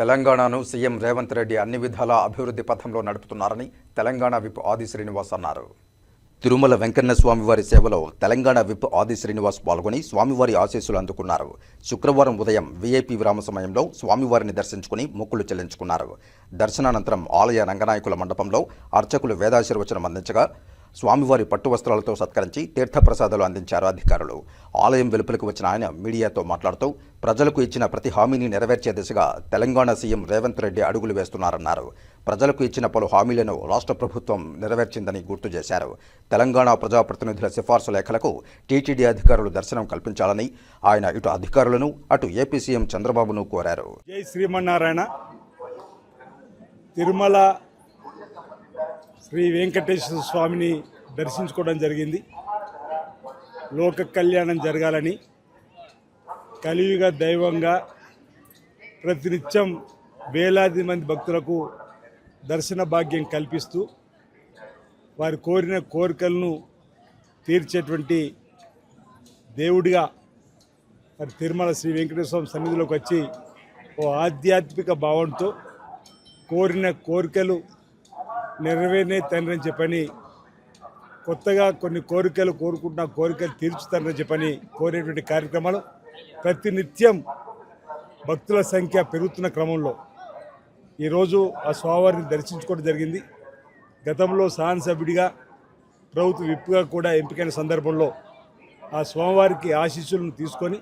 తెలంగాణను సీఎం రేవంత్ రెడ్డి అన్ని విధాల అభివృద్ధి పథంలో నడుపుతున్నారని తెలంగాణ విప్ ఆది శ్రీనివాస్ అన్నారు. తిరుమల వెంకన్న స్వామివారి సేవలో తెలంగాణ విప్ ఆది శ్రీనివాస్ పాల్గొని స్వామివారి ఆశీస్సులు అందుకున్నారు. శుక్రవారం ఉదయం వీఐపీ విరామ సమయంలో స్వామివారిని దర్శించుకుని మొక్కులు చెల్లించుకున్నారు. దర్శనానంతరం ఆలయ రంగనాయకుల మండపంలో అర్చకులు వేదాశీర్వచనం అందించగా స్వామివారి పట్టు వస్త్రాలతో సత్కరించి తీర్థప్రసాదాలు అందించారు అధికారులు. ఆలయం వెలుపలకు వచ్చిన ఆయన మీడియాతో మాట్లాడుతూ ప్రజలకు ఇచ్చిన ప్రతి హామీని నెరవేర్చే దిశగా తెలంగాణ సీఎం రేవంత్ రెడ్డి అడుగులు వేస్తున్నారన్నారు. ప్రజలకు ఇచ్చిన పలు హామీలను రాష్ట్ర ప్రభుత్వం నెరవేర్చిందని గుర్తు చేశారు. తెలంగాణ ప్రజాప్రతినిధుల సిఫార్సు లేఖలకు టీటీడీ అధికారులు దర్శనం కల్పించాలని ఆయన ఇటు అధికారులను అటు ఏపీ సీఎం చంద్రబాబును కోరారు. జై శ్రీమన్నారాయణ. తిరుమల శ్రీ వెంకటేశ్వర స్వామిని దర్శించుకోవడం జరిగింది. లోక కళ్యాణం జరగాలని కలియుగ దైవంగా ప్రతినిత్యం వేలాది మంది భక్తులకు దర్శన భాగ్యం కల్పిస్తూ వారి కోరిన కోరికలను తీర్చేటువంటి దేవుడిగా మరి తిరుమల శ్రీ వెంకటేశ్వర సన్నిధిలోకి వచ్చి ఓ ఆధ్యాత్మిక భావంతో కోరిన కోరికలు నెరవేరినే తండ్రి అని చెప్పని కొత్తగా కొన్ని కోరికలు కోరుకుంటున్న కోరికలు తీర్చుతారని చెప్పని కోరేటువంటి కార్యక్రమాలు ప్రతినిత్యం భక్తుల సంఖ్య పెరుగుతున్న క్రమంలో ఈరోజు ఆ స్వామివారిని దర్శించుకోవడం జరిగింది. గతంలో సభ్యుడిగా ప్రభుత్వ విప్పుగా కూడా ఎంపికైన సందర్భంలో ఆ స్వామివారికి ఆశీస్సులను తీసుకొని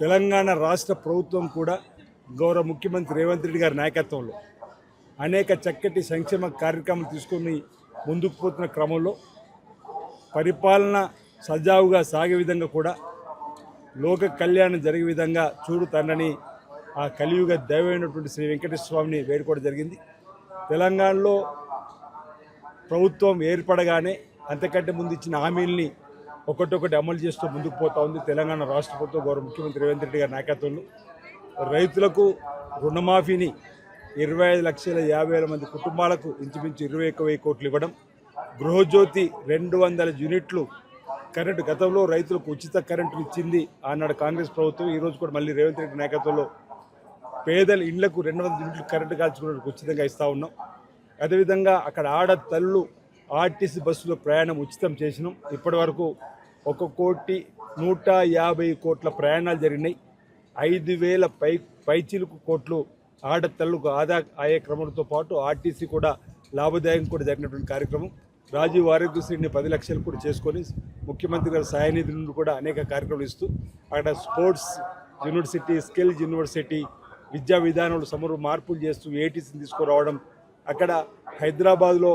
తెలంగాణ రాష్ట్ర ప్రభుత్వం కూడా గౌరవ ముఖ్యమంత్రి రేవంత్ రెడ్డి గారి నాయకత్వంలో అనేక చక్కటి సంక్షేమ కార్యక్రమాలు తీసుకొని ముందుకు పోతున్న క్రమంలో పరిపాలన సజావుగా సాగే విధంగా కూడా లోక కళ్యాణం జరిగే విధంగా చూడుతండని ఆ కలియుగ దైవమైనటువంటి శ్రీ వెంకటేశ్వర స్వామిని వేడుకోవడం జరిగింది. తెలంగాణలో ప్రభుత్వం ఏర్పడగానే అంతకంటే ముందు ఇచ్చిన హామీల్ని ఒకటొకటి అమలు చేస్తూ ముందుకు పోతా ఉంది. తెలంగాణ రాష్ట్ర ప్రభుత్వం గౌరవ ముఖ్యమంత్రి రేవంత్ రెడ్డి గారి నాయకత్వంలో. రైతులకు రుణమాఫీని ఇరవై ఐదు లక్షల యాభై వేల మంది కుటుంబాలకు ఇంచుమించు ఇరవై ఒక్క వెయ్యి కోట్లు ఇవ్వడం గృహజ్యోతి రెండు వందల యూనిట్లు కరెంటు గతంలో రైతులకు ఉచిత కరెంటు ఇచ్చింది ఆనాడు కాంగ్రెస్ ప్రభుత్వం. ఈరోజు కూడా మళ్ళీ రేవంత్ రెడ్డి నాయకత్వంలో పేదల ఇళ్ళకు రెండు వందల యూనిట్లు కరెంటు కాల్చుకున్నట్టు ఉచితంగా ఇస్తూ ఉన్నాం. అదేవిధంగా అక్కడ ఆడ తల్లు ఆర్టీసీ బస్సులో ప్రయాణం ఉచితం చేసినాం. ఇప్పటి వరకు ఒక కోటి నూట యాభై కోట్ల ప్రయాణాలు జరిగినాయి. ఐదు వేల పై పైచిలుకు కోట్లు ఆడతల్లుకు ఆదా ఆయే క్రమంతో పాటు ఆర్టీసీ కూడా లాభదాయకం కూడా జరిగినటువంటి కార్యక్రమం. రాజీవ్ ఆరోగ్యశ్రీని పది లక్షలు కూడా చేసుకొని ముఖ్యమంత్రి గారి సాయనిధి నుండి కూడా అనేక కార్యక్రమాలు ఇస్తూ అక్కడ స్పోర్ట్స్ యూనివర్సిటీ స్కిల్స్ యూనివర్సిటీ విద్యా విధానంలో సమరు మార్పులు చేస్తూ ఏటీసీని తీసుకురావడం అక్కడ హైదరాబాద్లో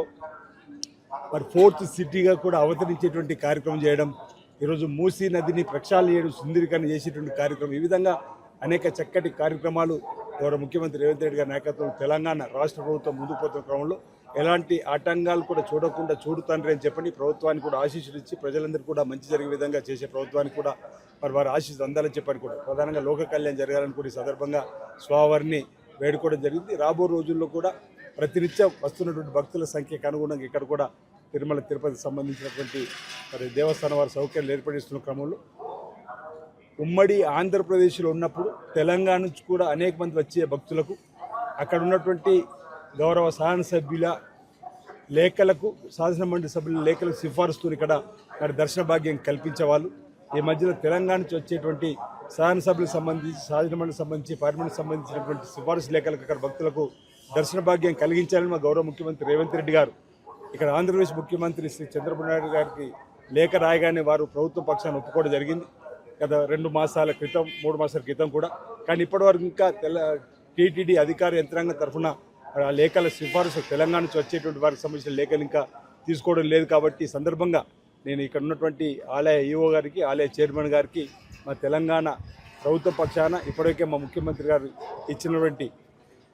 మరి ఫోర్త్ సిటీగా కూడా అవతరించేటువంటి కార్యక్రమం చేయడం ఈరోజు మూసీ నదిని ప్రక్షాళన చేయడం సుందరీకరణ చేసేటువంటి కార్యక్రమం. ఈ విధంగా అనేక చక్కటి కార్యక్రమాలు గౌరవ ముఖ్యమంత్రి రేవంత్ రెడ్డి గారి నాయకత్వం తెలంగాణ రాష్ట్ర ప్రభుత్వం ముందుకు పోతున్న క్రమంలో ఎలాంటి ఆటంకాలు కూడా చూడకుండా చూడుతాండ్రి అని చెప్పండి ప్రభుత్వానికి కూడా ఆశీస్సులు ఇచ్చి ప్రజలందరూ కూడా మంచి జరిగే విధంగా చేసే ప్రభుత్వానికి కూడా మరి వారి ఆశీస్సులు అందాలని చెప్పని కూడా ప్రధానంగా లోక కళ్యాణం జరగాలని కూడా ఈ సందర్భంగా స్వామివారిని వేడుకోవడం జరిగింది. రాబో రోజుల్లో కూడా ప్రతినిత్యం వస్తున్నటువంటి భక్తుల సంఖ్యకు అనుగుణంగా ఇక్కడ కూడా తిరుమల తిరుపతికి సంబంధించినటువంటి మరి దేవస్థానం వారి సౌకర్యాలు ఏర్పడిస్తున్న క్రమంలో ఉమ్మడి ఆంధ్రప్రదేశ్లో ఉన్నప్పుడు తెలంగాణ నుంచి కూడా అనేక మంది వచ్చే భక్తులకు అక్కడ ఉన్నటువంటి గౌరవ సహన సభ్యుల లేఖలకు శాసన మండలి సభ్యుల లేఖలకు సిఫార్సుతో ఇక్కడ మరి దర్శన భాగ్యం కల్పించేవాళ్ళు ఈ మధ్యలో తెలంగాణ నుంచి వచ్చేటువంటి సహన సభ్యులకు సంబంధించి శాసన సంబంధించి పార్లమెంట్ సంబంధించినటువంటి సిఫార్సు లేఖలకు అక్కడ భక్తులకు దర్శన భాగ్యం కలిగించాలని మా గౌరవ ముఖ్యమంత్రి రేవంత్ రెడ్డి గారు. ఇక్కడ ఆంధ్రప్రదేశ్ ముఖ్యమంత్రి శ్రీ చంద్రబాబు నాయుడు గారికి లేఖ రాయగానే వారు ప్రభుత్వ పక్షాన్ని ఒప్పుకోవడం జరిగింది. గత రెండు మాసాల క్రితం మూడు మాసాల క్రితం కూడా. కానీ ఇప్పటివరకు ఇంకా తెల టీటీడీ అధికార యంత్రాంగం తరఫున ఆ లేఖల సిఫారసు తెలంగాణ నుంచి వచ్చేటువంటి వారికి సంబంధించిన లేఖలు ఇంకా తీసుకోవడం లేదు కాబట్టి ఈ సందర్భంగా నేను ఇక్కడ ఉన్నటువంటి ఆలయ ఈఓ గారికి ఆలయ చైర్మన్ గారికి మా తెలంగాణ ప్రభుత్వ పక్షాన ఇప్పటికే మా ముఖ్యమంత్రి గారు ఇచ్చినటువంటి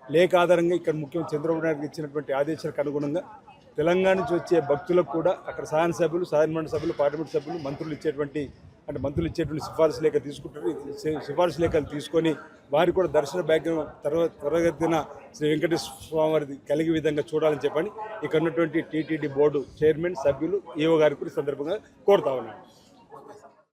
లేఖ ఆధారంగా ఇక్కడ ముఖ్యమంత్రి చంద్రబాబు నాయుడు ఇచ్చినటువంటి ఆదేశాలకు అనుగుణంగా తెలంగాణ నుంచి వచ్చే భక్తులకు కూడా అక్కడ సాయన సభ్యులు సాధారణ సభ్యులు పార్లమెంట్ సభ్యులు మంత్రులు ఇచ్చేటువంటి అంటే మంత్రులు ఇచ్చేటువంటి సిఫార్సు లేఖ తీసుకుంటారు. సిఫార్సు లేఖలు తీసుకొని వారి కూడా దర్శన భాగ్యం తర్వాత త్వరగతిన శ్రీ వెంకటేశ్వర స్వామి వారిది కలిగే విధంగా చూడాలని చెప్పని ఇక్కడ ఉన్నటువంటి టీటీడీ బోర్డు చైర్మన్ సభ్యులు ఈవో గారికి కూడా సందర్భంగా కోరుతా ఉన్నాను